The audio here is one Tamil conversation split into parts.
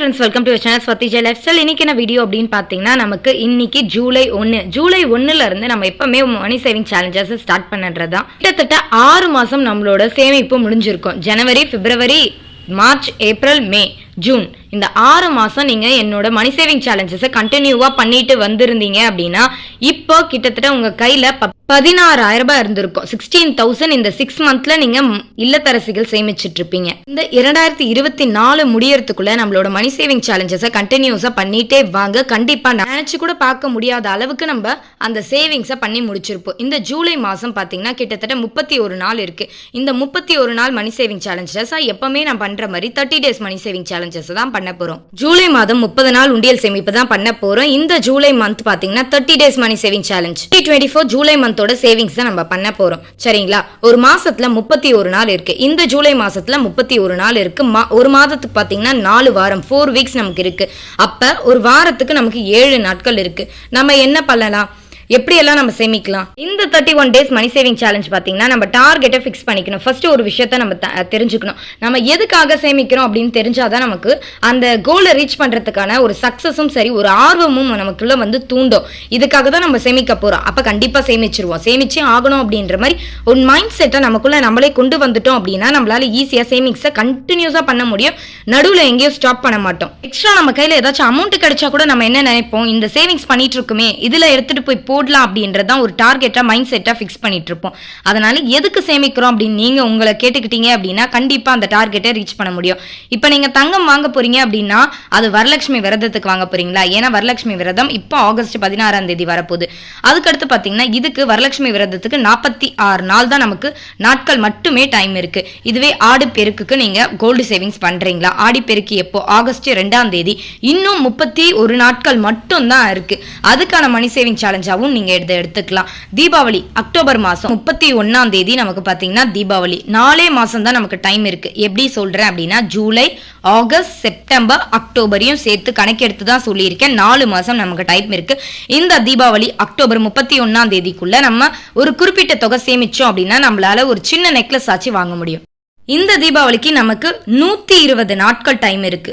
Friends welcome to channel Swathija life style இன்னைக்கு என்ன வீடியோ அப்படின்னு பார்த்தீங்கன்னா நமக்கு இன்னைக்கு ஜூலை ஒன்று ஜூலை ஒன்றுலேருந்து நம்ம எப்பவுமே மணி சேவிங் சேலஞ்சஸ் ஸ்டார்ட் பண்ணுறது தான் கிட்டத்தட்ட ஆறு மாதம் நம்மளோட சேமிப்பு முடிஞ்சிருக்கும். ஜனவரி பிப்ரவரி மார்ச் ஏப்ரல் மே ஜூன். இந்த ஆறு மாதம் நீங்கள் என்னோட மணி சேவிங் சேலஞ்சஸை கண்டினியூவாக பண்ணிட்டு வந்திருந்தீங்க அப்படின்னா இப்போ கிட்டத்தட்ட உங்கள் கையில் பதினாறாயிரம் ரூபாய் இருந்திருக்கும். சிக்ஸ்டீன் தௌசண்ட் இந்த சிக்ஸ் மந்த்ல நீங்கள் இல்லத்தரசிகள் சேமிச்சிட்டு இருப்பீங்க இந்த இரண்டாயிரத்தி இருபத்தி நாலு முடியறதுக்குள்ள நம்மளோட மணி சேவிங் சேலஞ்சஸை கண்டினியூஸா பண்ணிட்டே வாங்க. கண்டிப்பாக நினச்சி கூட பார்க்க முடியாத அளவுக்கு நம்ம அந்த சேவிங்ஸை பண்ணி முடிச்சிருப்போம். இந்த ஜூலை மாதம் பார்த்தீங்கன்னா கிட்டத்தட்ட முப்பத்தி ஒரு நாள் இருக்கு. இந்த முப்பத்தி ஒரு நாள் மணி சேவிங் சேலஞ்சஸ் எப்பவுமே நான் பண்ற மாதிரி thirty days money saving challenges தான் பண்ண போறோம். ஜூலை மாதம் முப்பது நாள் உண்டியல் சேமிப்பு தான் பண்ண போறோம். இந்த ஜூலை மந்த் பாத்தீங்கன்னா thirty days money saving challenge twenty four July மந்தோட savings தான் நம்ம பண்ண போறோம். சரிங்களா? ஒரு மாசத்துல முப்பத்தி ஒரு நாள் இருக்கு. இந்த ஜூலை மாசத்துல முப்பத்தி ஒரு நாள் இருக்கு. மா- ஒரு மாதத்துக்கு பாத்தீங்கன்னா நாலு வாரம் ஃபோர் வீக்ஸ் நமக்கு இருக்கு. அப்ப ஒரு வாரத்துக்கு நமக்கு ஏழு நாட்கள் இருக்கு. நம்ம என்ன பண்ணலாம்? எப்படியெல்லாம் நம்ம சேமிக்கலாம்? இந்த thirty one days money saving challenge பார்த்தீங்கன்னா நம்ம டார்கெட்டை ஃபிக்ஸ் பண்ணிக்கணும். ஃபர்ஸ்ட் ஒரு விஷயத்த நம்ம த- தெரிஞ்சுக்கணும். நம்ம எதுக்காக சேமிக்கிறோம் அப்படின்னு தெரிஞ்சாதான் நமக்கு அந்த கோலை ரீச் பண்ணுறதுக்கான ஒரு சக்ஸஸும் சரி ஒரு ஆர்வமும் நமக்குள்ள வந்து தூண்டும். இதுக்காக தான் நம்ம சேமிக்க போகிறோம் அப்போ கண்டிப்பாக சேமிச்சிருவோம். சேமிச்சே ஆகணும் அப்படின்ற மாதிரி ஒரு மைண்ட் செட்டை நமக்குள்ள நம்மளே கொண்டு வந்துட்டோம் அப்படின்னா நம்மளால ஈஸியாக சேவிங்ஸை கண்டினியூஸாக பண்ண முடியும். நடுவில் எங்கேயும் ஸ்டாப் பண்ண மாட்டோம். எக்ஸ்ட்ரா நம்ம கையில் ஏதாச்சும் அமௌண்ட் கிடைச்சா கூட நம்ம என்ன நினைப்போம்? இந்த சேவிங்ஸ் பண்ணிட்டு இருக்குமே. இதில் எடுத்துட்டு போய் போ போடலாம் அப்படின்றது தான் ஒரு டார்கெட்டாக மைண்ட் செட்டாக ஃபிக்ஸ் பண்ணிட்டு இருப்போம். அதனால எதுக்கு சேமிக்கிறோம் அப்படின்னு நீங்கள் உங்களை கேட்டுக்கிட்டீங்க அப்படின்னா கண்டிப்பாக அந்த டார்கெட்டை ரீச் பண்ண முடியும். இப்போ நீங்கள் தங்கம் வாங்க போறீங்க அப்படின்னா அது வரலட்சுமி விரதத்துக்கு வாங்க போறீங்களா? ஏன்னா வரலட்சுமி விரதம் இப்போ ஆகஸ்ட் பதினாறாம் தேதி வரப்போகுது. அதுக்கடுத்து பார்த்தீங்கன்னா இதுக்கு வரலட்சுமி விரதத்துக்கு நாற்பத்தி ஆறு நாள் தான் நமக்கு நாட்கள் மட்டுமே டைம் இருக்கு. இதுவே ஆடு பெருக்குக்கு நீங்க கோல்டு சேவிங்ஸ் பண்றீங்களா? ஆடி பெருக்கு எப்போ? ஆகஸ்ட் ரெண்டாம் தேதி. இன்னும் முப்பத்தி ஒரு நாட்கள் மட்டும் தான் இருக்கு. அதுக்கான மணி சேவிங் சேலஞ்சாகவும் அதுவும் நீங்க எடுத்து எடுத்துக்கலாம். தீபாவளி அக்டோபர் மாசம் முப்பத்தி ஒன்னாம் தேதி நமக்கு பாத்தீங்கன்னா தீபாவளி. நாலே மாசம் தான் நமக்கு டைம் இருக்கு. எப்படி சொல்றேன் அப்படின்னா ஜூலை ஆகஸ்ட் செப்டம்பர் அக்டோபரையும் சேர்த்து கணக்கெடுத்து தான் சொல்லியிருக்கேன். நாலு மாசம் நமக்கு டைம் இருக்கு. இந்த தீபாவளி அக்டோபர் முப்பத்தி ஒன்னாம் தேதிக்குள்ள நம்ம ஒரு குறிப்பிட்ட தொகை சேமிச்சோம் அப்படின்னா நம்மளால ஒரு சின்ன நெக்லஸ் ஆச்சு வாங்க முடியும். இந்த தீபாவளிக்கு நமக்கு நூத்தி இருபது நாட்கள் டைம் இருக்கு.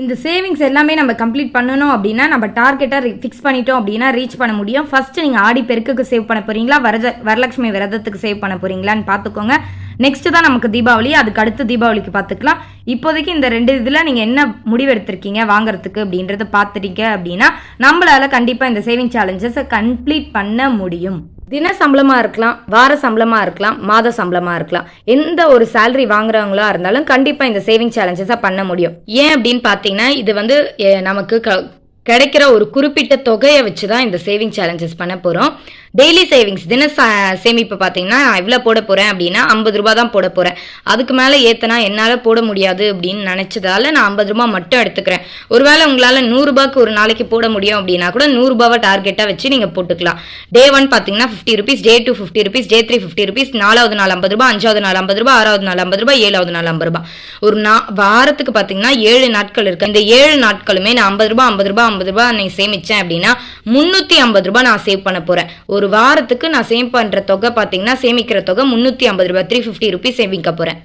இந்த சேவிங்ஸ் எல்லாமே நம்ம கம்ப்ளீட் பண்ணணும் அப்படின்னா நம்ம டார்கெட்டை ஃபிக்ஸ் பண்ணிட்டோம் அப்படின்னா ரீச் பண்ண முடியும். ஃபர்ஸ்ட் நீங்கள் ஆடி பெருக்குக்கு சேவ் பண்ண போறீங்களா? வரத வரலட்சுமி விரதத்துக்கு சேவ் பண்ண போறீங்களான்னு பார்த்துக்கோங்க. நெக்ஸ்ட் தான் நமக்கு தீபாவளி. அதுக்கு அடுத்து தீபாவளிக்கு பார்த்துக்கலாம். இப்போதைக்கு இந்த ரெண்டு இதில் நீங்கள் என்ன முடிவெடுத்திருக்கீங்க வாங்குறதுக்கு அப்படின்றத பார்த்துட்டீங்க அப்படின்னா நம்மளால கண்டிப்பாக இந்த சேவிங் சேலஞ்சஸை கம்ப்ளீட் பண்ண முடியும். தின சம்பளமாக இருக்கலாம் வார சம்பளமாக இருக்கலாம் மாத சம்பளமாக இருக்கலாம். எந்த ஒரு சேலரி வாங்குறவங்களா இருந்தாலும் கண்டிப்பாக இந்த சேவிங் சேலஞ்சஸாக பண்ண முடியும். ஏன் அப்படின்னு பார்த்தீங்கன்னா இது வந்து நமக்கு க- கிடைக்கிற ஒரு குறிப்பிட்ட தொகையை வச்சு தான் இந்த சேவிங் சேலஞ்சஸ் பண்ண போகிறோம் டெய்லி சேவிங்ஸ் தின ச- சேமிப்பு பார்த்தீங்கன்னா நான் இவ்வளோ போட போகிறேன் அப்படின்னா ஐம்பது ரூபா தான் போட போகிறேன் அதுக்கு மேலே ஏற்றினா என்னால் போட முடியாது அப்படின்னு நினச்சதால நான் ஐம்பது ரூபா மட்டும் எடுத்துக்கிறேன். ஒருவேளை உங்களால் நூறுரூபாக்கு ஒரு நாளைக்கு போட முடியும் அப்படின்னா கூட நூறுரூபாவை டார்கெட்டாக வச்சு நீங்கள் போட்டுக்கலாம். டே ஒன் பார்த்தீங்கன்னா fifty rupees day two fifty rupees day three fifty rupees நாலாவது நாள் ஐம்பது ரூபா அஞ்சாவது நாள் ஐம்பது ரூபா ஆறாவது நாள் ஐம்பது ரூபா ஏழாவது நாள் ஐம்பது ரூபா ஒரு நா வாரத்துக்கு பார்த்தீங்கன்னா ஏழு நாட்கள் இருக்குது இந்த ஏழு நாட்களுமே நான் ஐம்பது ரூபா ஐம்பது ரூபா ஐம்பது ரூபா நான் சேமிச்சேன் அப்படின்னா முந்நூற்றி ஐம்பது ரூபா நான் சேவ் பண்ண போகிறேன் ஒரு ஒரு வாரத்துக்கு நான் சேவ் பண்ணுற தொகை பார்த்தீங்கன்னா சேமிக்கிற தொகை முந்நூற்றி ஐம்பது ரூபாய் த்ரீ ஃபிஃப்டி ருபீஸ் சேமிக்க போகிறேன்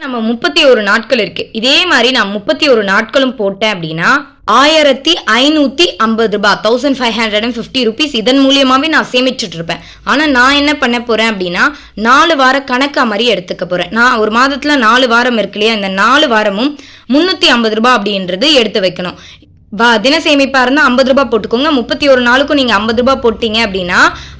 நம்ம முப்பத்தி ஒரு நாட்கள் இருக்கு. இதே மாதிரி நான் முப்பத்தி ஒரு நாட்களும் போட்டேன் அப்படின்னா ஆயிரத்தி ஐநூத்தி ஐம்பது ரூபாய் thousand five hundred and fifty rupees இதன் மூலியமாவே நான் சேமிச்சுட்டு இருப்பேன். ஆனா நான் என்ன பண்ண போறேன் அப்படின்னா நாலு வார கணக்கா மாதிரி எடுத்துக்க போறேன். நான் ஒரு மாதத்துல நாலு வாரம் இருக்கு இல்லையா? இந்த நாலு வாரமும் முன்னூத்தி ஐம்பது ரூபாய் அப்படின்றது எடுத்து வைக்கணும். வா தின சேமிப்பாக இருந்தால் ஐம்பது ரூபாய் போட்டுக்கோங்க. முப்பத்தி ஒரு நாளுக்கும் நீங்கள் ஐம்பது ரூபாய் போட்டீங்க அப்படின்னா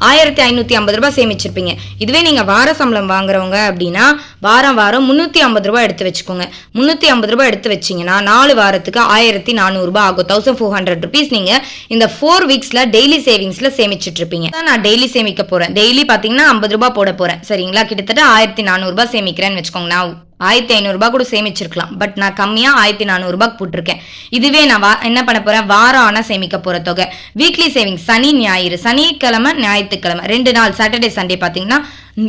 ஆயிரத்தி ஐநூற்றி ஐம்பது ரூபாய் சேமிச்சிருப்பீங்க. இதுவே நீங்கள் வார சம்பளம் வாங்குறவங்க அப்படின்னா வாரம் வாரம் முந்நூற்றி ஐம்பது ரூபாய் எடுத்து வச்சுக்கோங்க. முந்நூற்றி ஐம்பது ரூபாய் எடுத்து வச்சீங்கன்னா நாலு வாரத்துக்கு ஆயிரத்தி நானூறுரூபா ஆகும். தௌசண்ட் ஃபோர் ஹண்ட்ரட் ருபீஸ் நீங்கள் இந்த ஃபோர் வீக்ஸில் டெய்லி சேவிங்ஸில் சேமிச்சிட்டு இருப்பீங்க நான் டெய்லி சேமிக்க போகிறேன் டெய்லி பார்த்தீங்கன்னா ஐம்பது ரூபாய் போட போகிறேன் சரிங்களா? கிட்டத்தட்ட ஆயிரத்தி நானூறுரூபா சேமிக்கிறேன்னு வச்சுக்கோங்க நான் ஆயிரத்தி ஐநூறுரூபா கூட சேமிச்சிருக்கலாம். பட் நான் கம்மியாக ஆயிரத்தி நானூறுரூபாக்கு போட்டிருக்கேன். இதுவே நான் வா என்ன பண்ண போகிறேன் வாரம் ஆனால் சேமிக்க போகிற தொகை. வீக்லி சேவிங்ஸ் சனி ஞாயிறு. சனிக்கிழமை ஞாயிற்றுக்கிழமை. ரெண்டு நாள் சாட்டர்டே சண்டே பார்த்தீங்கன்னா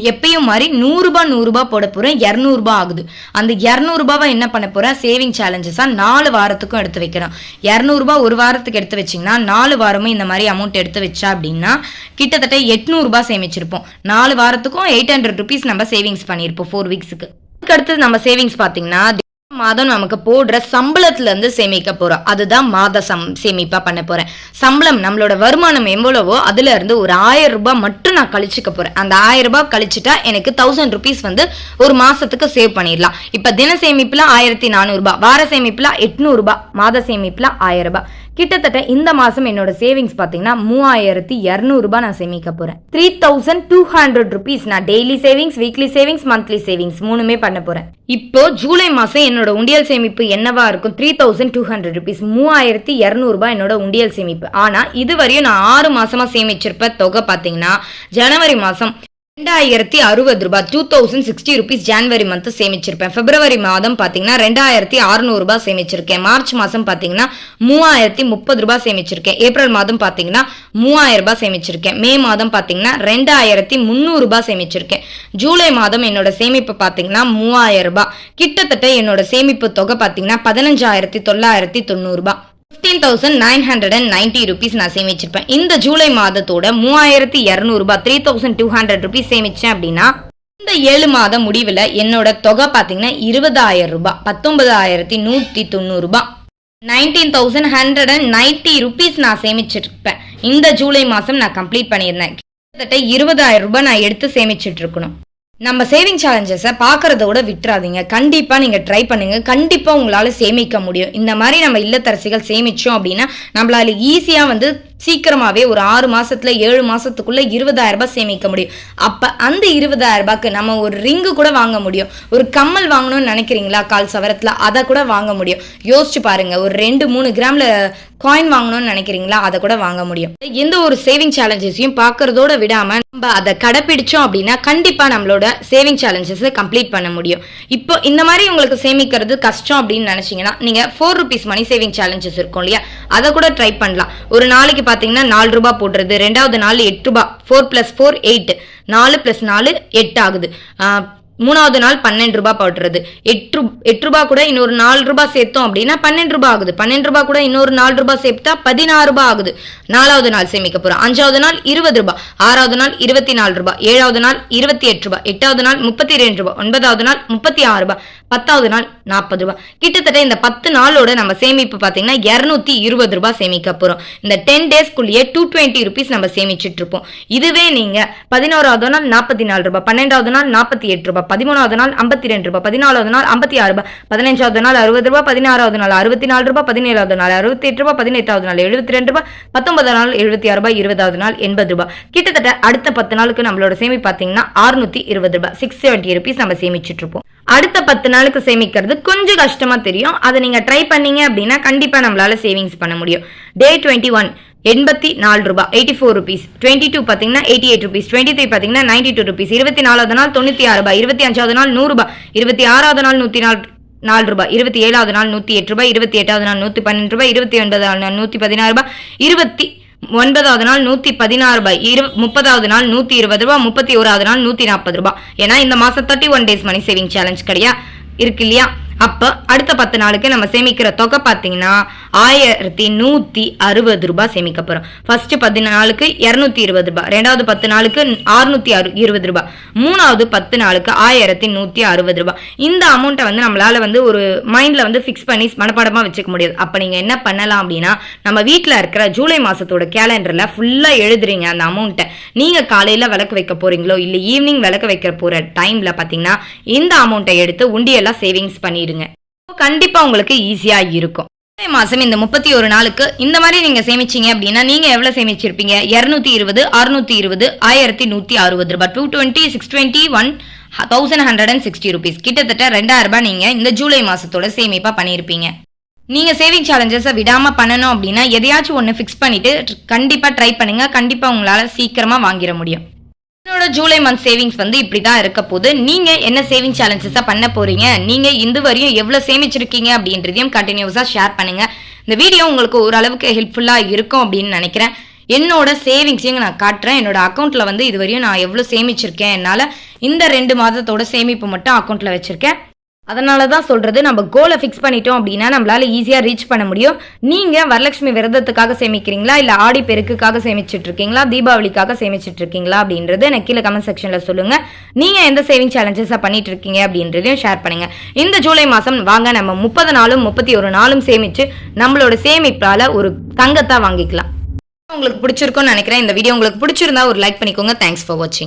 எப்பயும் மாதிரி நூறுரூபா நூறுரூபா போட போகிறேன் இரநூறுபா ஆகுது. அந்த இரநூறுபாவை என்ன பண்ண போகிறேன் சேவிங் சேலஞ்சஸாக நாலு வாரத்துக்கும் எடுத்து வைக்கிறோம் இரநூறுபா ஒரு வாரத்துக்கு எடுத்து வச்சிங்கன்னா நாலு வாரமும் இந்த மாதிரி அமௌண்ட் எடுத்து வச்சா அப்படின்னா கிட்டத்தட்ட எட்நூறுபா சேமிச்சிருப்போம். நாலு வாரத்துக்கும் எயிட் ஹண்ட்ரட் ருபீஸ் நம்ம சேவிங்ஸ் பண்ணியிருப்போம் ஃபோர் வீக்ஸுக்கு அதுக்கடுத்து நம்ம சேவிங்ஸ் பார்த்தீங்கன்னா மாதம் நமக்கு போடுற சம்பளத்துல இருந்து சேமிக்க போறோம். அதுதான் மாத சம் சேமிப்பா பண்ண போறேன். சம்பளம் நம்மளோட வருமானம் எவ்வளவோ அதுல இருந்து ஒரு ஆயிரம் ரூபாய் மட்டும் நான் கழிச்சுக்க போறேன். அந்த ஆயிரம் ரூபாய் கழிச்சுட்டா எனக்கு தௌசண்ட் ருபீஸ் வந்து ஒரு மாசத்துக்கு சேவ் பண்ணிடலாம். இப்ப தின சேமிப்புல ஆயிரத்தி நானூறு ரூபாய் வார சேமிப்புல எட்நூறு ரூபாய் மாத சேமிப்புல ஆயிரம் ரூபாய். கிட்டத்தட்ட இந்த மாதம் என்னோட சேவிங்ஸ் பார்த்தீங்கன்னா மூவாயிரத்தி இரநூறுபா நான் சேமிக்க போகிறேன் three thousand two hundred rupees நான் daily savings weekly savings monthly savings மூணுமே பண்ண போகிறேன் இப்போ ஜூலை மாதம் என்னோட உண்டியல் சேமிப்பு என்னவா இருக்கும்? Three thousand two hundred rupees மூவாயிரத்தி இரநூறுபா என்னோட உண்டியல் சேமிப்பு. ஆனால் இதுவரையும் நான் ஆறு மாதமாக சேமிச்சிருப்ப தொகை பார்த்தீங்கன்னா ஜனவரி மாதம் ரெண்டாயிரத்தி அறுபது ரூபாய் two thousand sixty rupees January month சேமிச்சிருப்பேன். பிப்ரவரி மாதம் பார்த்தீங்கன்னா ரெண்டாயிரத்தி அறுநூறு ரூபாய் சேமிச்சிருக்கேன். மார்ச் மாதம் பார்த்தீங்கன்னா மூவாயிரத்தி முப்பது ரூபாய் சேமிச்சிருக்கேன். ஏப்ரல் மாதம் பார்த்தீங்கன்னா மூவாயிரம் ரூபாய் சேமிச்சிருக்கேன். மே மாதம் பார்த்தீங்கன்னா ரெண்டாயிரத்தி முந்நூறு ரூபாய் சேமிச்சிருக்கேன். ஜூலை மாதம் என்னோட சேமிப்பு பார்த்தீங்கன்னா மூவாயிரம் ரூபாய். கிட்டத்தட்ட என்னோட சேமிப்பு தொகை பார்த்தீங்கன்னா பதினஞ்சாயிரத்தி தொள்ளாயிரத்தி தொண்ணூறுபா thousand nine hundred and ninety rupees நான் சேமிச்சிருப்பேன். இந்த ஜூலை மாதத்தோட மூவாயிரத்தி இரநூறுபா three thousand two hundred rupees சேமிச்சேன் அப்படின்னா இந்த ஏழு மாத முடிவில் என்னோட தொகை பார்த்தீங்கன்னா இருபதாயிரம் ரூபாய் பத்தொன்பதாயிரத்தி நூற்றி தொண்ணூறுபா nineteen thousand hundred and ninety rupees நான் சேமிச்சிருப்பேன். இந்த ஜூலை மாதம் நான் கம்ப்ளீட் பண்ணியிருந்தேன். கிட்டத்தட்ட இருபதாயிரம் ரூபாய் நான் எடுத்து சேமிச்சிட்டு இருக்கணும். நம்ம சேவிங் சேலஞ்சஸை பார்க்கறத விட விட்டுறாதீங்க. கண்டிப்பாக நீங்கள் ட்ரை பண்ணுங்க. கண்டிப்பாக உங்களால் சேமிக்க முடியும். இந்த மாதிரி நம்ம இல்லத்தரசிகள் சேமித்தோம் அப்படின்னா நம்மளால ஈஸியாக வந்து சீக்கிரமாகவே ஒரு ஆறு மாசத்துல ஏழு மாதத்துக்குள்ளே இருபதாயிரம் ரூபாய் சேமிக்க முடியும். அப்போ அந்த இருபதாயிரம் ரூபாய்க்கு நம்ம ஒரு ரிங்கு கூட வாங்க முடியும். ஒரு கம்மல் வாங்கணும்னு நினைக்கிறீங்களா? கால் சவரத்தில் அதை கூட வாங்க முடியும். யோசிச்சு பாருங்க ஒரு ரெண்டு மூணு கிராம்ல காயின் வாங்கணும்னு நினைக்கிறீங்களா? அதை கூட வாங்க முடியும். எந்த ஒரு சேவிங் சேலஞ்சஸையும் பார்க்கறதோட விடாம நம்ம அதை கடைப்பிடிச்சோம் அப்படின்னா கண்டிப்பா நம்மளோட சேவிங் சேலஞ்சஸை கம்ப்ளீட் பண்ண முடியும். இப்போ இந்த மாதிரி உங்களுக்கு சேமிக்கிறது கஷ்டம் அப்படின்னு நினைச்சீங்கன்னா நீங்க four rupees money saving challenges இருக்கும் இல்லையா? அதை கூட ட்ரை பண்ணலாம். ஒரு நாளைக்கு பார்த்தீங்கன்னா நாலு ரூபாய் போடுறது. ரெண்டாவது நாள் எட்டு ரூபாய் ஃபோர் ப்ளஸ் ஃபோர் எயிட் நாலு பிளஸ் நாலு எட்டு ஆகுது. மூணாவது நாள் பன்னெண்டு ரூபாய் போட்டுறது. எட்டு ரூ- எட்டு ரூபாய் கூட இன்னொரு நாலு ரூபாய் சேர்த்தோம் அப்படின்னா பன்னெண்டு ரூபாய் ஆகுது. பன்னெண்டு ரூபாய் கூட இன்னொரு நாலு ரூபாய் சேர்த்தா பதினாறு ரூபாய் ஆகுது. நாலாவது நாள் சேமிக்க போறோம். அஞ்சாவது நாள் இருபது ரூபாய். ஆறாவது நாள் இருபத்தி நாலு ரூபாய். ஏழாவது நாள் இருபத்தி எட்டு ரூபாய். எட்டாவது நாள் முப்பத்தி ரெண்டு ரூபாய். ஒன்பதாவது நாள் முப்பத்தி ஆறு ரூபாய். பத்தாவது நாள் நாற்பது ரூபாய். கிட்டத்தட்ட இந்த பத்து நாளோட நம்ம சேமிப்பு பார்த்தீங்கன்னா இரநூத்தி இருபது ரூபாய் சேமிக்க போறோம். இந்த டென் டேஸ்க்குள்ளேயே டூ டுவெண்ட்டி ருபீஸ் நம்ம சேமிச்சிட்டு இருப்போம். இதுவே நீங்க பதினோராவது நாள் நாற்பத்தி நாலு ரூபாய். பன்னெண்டாவது நாள் நாற்பத்தி எட்டு ரூபாய். பதிமூணாவது நாள் ஐம்பத்தி ரெண்டு ரூபாய் பதினாலாவது நாள் ஐம்பத்தி ஆறு ரூபாய் பதினஞ்சாவது நாள் அறுபது ரூபாய் பதினாறாவது நாள் அறுபத்தி நாலு ரூபாய் பதினேழாவது நாள் அறுபத்தி எட்டு ரூபாய் பதினெட்டாவது நாள் எழுபத்தி ரெண்டு ரூபாய் பத்தொன்பதாவது நாள் எழுபத்தி ஆறு ரூபாய் இருபதாவது நாள் எண்பது ரூபாய். கிட்டத்தட்ட அடுத்த பத்து நாளுக்கு நம்மளோட சேமிப்பு பார்த்தீங்கன்னா அறுநூத்தி இருபது ரூபாய் சிக்ஸ் செவன்டி ருபீஸ் நம்ம சேமிச்சுட்டு இருப்போம். அடுத்த பத்து நாளுக்கு சேமிக்கிறது கொஞ்சம் கஷ்டமா தெரியும். அதை நீங்க ட்ரை பண்ணீங்க அப்படின்னா கண்டிப்பா நம்மளால சேவிங்ஸ் பண்ண முடியும். டே டுவெண்ட்டி ஒன் எண்பத்தி நாலு ரூபாய் eighty four rupees twenty two பார்த்தீங்கன்னா eighty eight rupees twenty three பார்த்தீங்கன்னா நைன்டி டூ ருபீஸ் இருபத்தி நாலாவது நாள் தொண்ணூற்றி ஆறு ரூபாய். இருபத்தி அஞ்சாவது நாள் நூறு ரூபாய். இருபத்தி ஆறாவது நாள் நூற்றி நாலு நாலு ரூபாய். இருபத்தி ஏழாவது நாள் நூற்றி எட்டு ரூபாய். இருபத்தி எட்டாவது நாள் நூற்றி பன்னெண்டு ரூபாய். இருபத்தி ஒன்பதாவது நாள் நூற்றி பதினாறு ரூபாய். இருபத்தி ஒன்பதாவது நாள் நூற்றி பதினாறு ரூபாய். இரு முப்பதாவது நாள் நூற்றி இருபது ரூபாய். முப்பத்தி ஓராவது நாள் நூற்றி நாற்பது ரூபாய். ஏன்னா இந்த மாதம் thirty one days money saving challenge கிடையா? இருக்கு இல்லையா? அப்போ அடுத்த பத்து நாளுக்கு நம்ம சேமிக்கிற தொகை பார்த்தீங்கன்னா ஆயிரத்தி நூற்றி அறுபது ரூபாய் சேமிக்க போகிறோம் ஃபர்ஸ்ட் பத்து நாளுக்கு இரநூத்தி இருபது ரூபாய். ரெண்டாவது பத்து நாளுக்கு அறுநூத்தி அறு இருபது ரூபாய். மூணாவது பத்து நாளுக்கு ஆயிரத்தி நூற்றி அறுபது ரூபாய். இந்த அமௌண்ட்டை வந்து நம்மளால வந்து ஒரு மைண்டில் வந்து ஃபிக்ஸ் பண்ணி மனப்பாடமாக வச்சுக்க முடியாது. அப்போ நீங்கள் என்ன பண்ணலாம் அப்படின்னா நம்ம வீட்டில் இருக்கிற ஜூலை மாதத்தோட கேலண்டரில் ஃபுல்லாக எழுதுறீங்க அந்த அமௌண்ட்டை நீங்கள் காலையில் விளக்கு வைக்க போகிறீங்களோ இல்லை ஈவினிங் விளக்கு வைக்க போகிற டைமில் பார்த்தீங்கன்னா இந்த அமௌண்ட்டை எடுத்து உண்டியெல்லாம் சேவிங்ஸ் பண்ணிடுங்க கண்டிப்பா உங்களுக்கு ஈஸியா இருக்கும். ஜூலை மாசம் இந்த முப்பத்தி ஒரு நாளுக்கு இந்த மாதிரி நீங்க சேமிச்சீங்க அப்படின்னா நீங்க எவ்வளவு சேமிச்சிருப்பீங்க? இருநூத்தி இருபது அறுநூத்தி இருபது ஆயிரத்தி நூத்தி அறுபது ரூபாய். Two twenty six twenty one thousand hundred and sixty rupees கிட்டத்தட்ட ரெண்டாயிரம் ரூபாய் நீங்க இந்த ஜூலை மாசத்தோட சேமிப்பா பண்ணியிருப்பீங்க நீங்க சேவிங் சேலஞ்சஸை விடாம பண்ணணும் அப்படின்னா எதையாச்சும் ஒன்று ஃபிக்ஸ் பண்ணிட்டு கண்டிப்பா ட்ரை பண்ணுங்க. கண்டிப்பா உங்களால சீக்கிரமா வாங்கிட முடியும். என்னோட ஜூலை மந்த் சேவிங்ஸ் வந்து இப்படி தான் இருக்க போது நீங்க என்ன சேவிங் சேலஞ்சஸா பண்ண போறீங்க? நீங்க இந்த வரையும் எவ்வளவு சேமிச்சிருக்கீங்க அப்படின்றதையும் கண்டினியூஸா ஷேர் பண்ணுங்க. இந்த வீடியோ உங்களுக்கு ஓரளவுக்கு ஹெல்ப்ஃபுல்லா இருக்கும் அப்படின்னு நினைக்கிறேன். என்னோட சேவிங்ஸையும் நான் காட்டுறேன். என்னோட அக்கௌண்ட்ல வந்து இது வரையும் நான் எவ்வளவு சேமிச்சிருக்கேன் என்னால இந்த ரெண்டு மாதத்தோட சேமிப்பு மட்டும் அக்கௌண்ட்ல வச்சிருக்கேன். அதனால தான் சொல்கிறது நம்ம கோலை ஃபிக்ஸ் பண்ணிட்டோம் அப்படின்னா நம்மளால ஈஸியாக ரீச் பண்ண முடியும். நீங்கள் வரலட்சுமி விரதத்துக்காக சேமிக்கிறீங்களா? இல்லை ஆடி பெருக்குக்காக சேமிச்சிட்டு இருக்கீங்களா தீபாவளிக்காக சேமிச்சிட்டு இருக்கீங்களா அப்படின்றது எனக்கு கீழே கமெண்ட் செக்ஷனில் சொல்லுங்கள் நீங்கள் எந்த சேவிங் சேலஞ்சஸாக பண்ணிட்டு இருக்கீங்க அப்படின்றதையும் ஷேர் பண்ணுங்கள் இந்த ஜூலை மாதம் வாங்க நம்ம முப்பது நாளும் முப்பத்தி ஒரு நாளும் சேமித்து நம்மளோட சேமிப்பால் ஒரு தங்கத்தை வாங்கிக்கலாம். உங்களுக்கு பிடிச்சிருக்கும்னு நினைக்கிறேன். இந்த வீடியோ உங்களுக்கு பிடிச்சிருந்தா ஒரு லைக் பண்ணிக்கோங்க. தேங்க்ஸ் ஃபார் வாட்சிங்